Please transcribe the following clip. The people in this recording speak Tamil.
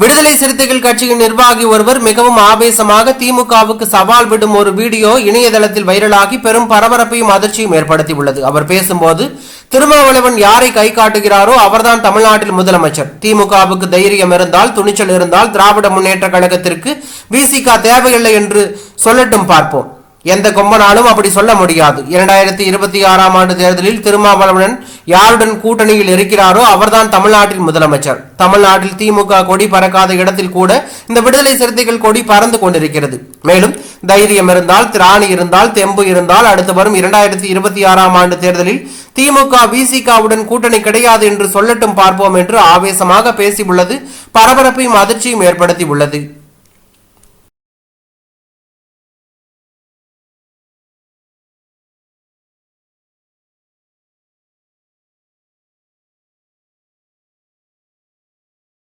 விடுதலை சிறுத்தைகள் கட்சியின் நிர்வாகி ஒருவர் மிகவும் ஆவேசமாக திமுகவுக்கு சவால் விடும் ஒரு வீடியோ இணையதளத்தில் வைரலாகி பெரும் பரபரப்பையும் அதிர்ச்சியும் ஏற்படுத்தியுள்ளது. அவர் பேசும்போது திருமாவளவன் யாரை கை காட்டுகிறாரோ அவர்தான் தமிழ்நாட்டில் முதலமைச்சர். திமுகவுக்கு தைரியம் இருந்தால் துணிச்சல் இருந்தால் திராவிட முன்னேற்ற கழகத்திற்கு விசிக தேவையில்லை என்று சொல்லட்டும் பார்ப்போம். எந்த கொம்பனாலும் அப்படி சொல்ல முடியாது. இரண்டாயிரத்தி இருபத்தி ஆறாம் ஆண்டு தேர்தலில் திருமாவளவன் யாருடன் கூட்டணியில் இருக்கிறாரோ அவர்தான் தமிழ்நாட்டின் முதலமைச்சர். தமிழ்நாட்டில் திமுக கொடி பறக்காத இடத்தில் கூட இந்த விடுதலை சிறுத்தைகள் கொடி பறந்து கொண்டிருக்கிறது. மேலும் தைரியம் இருந்தால் திராணி இருந்தால் தெம்பு இருந்தால் அடுத்து வரும் இரண்டாயிரத்தி இருபத்தி ஆறாம் ஆண்டு தேர்தலில் திமுக விசிகாவுடன் கூட்டணி கிடையாது என்று சொல்லட்டும் பார்ப்போம் என்று ஆவேசமாக பேசியுள்ளது பரபரப்பையும் அதிர்ச்சியும் ஏற்படுத்தி உள்ளது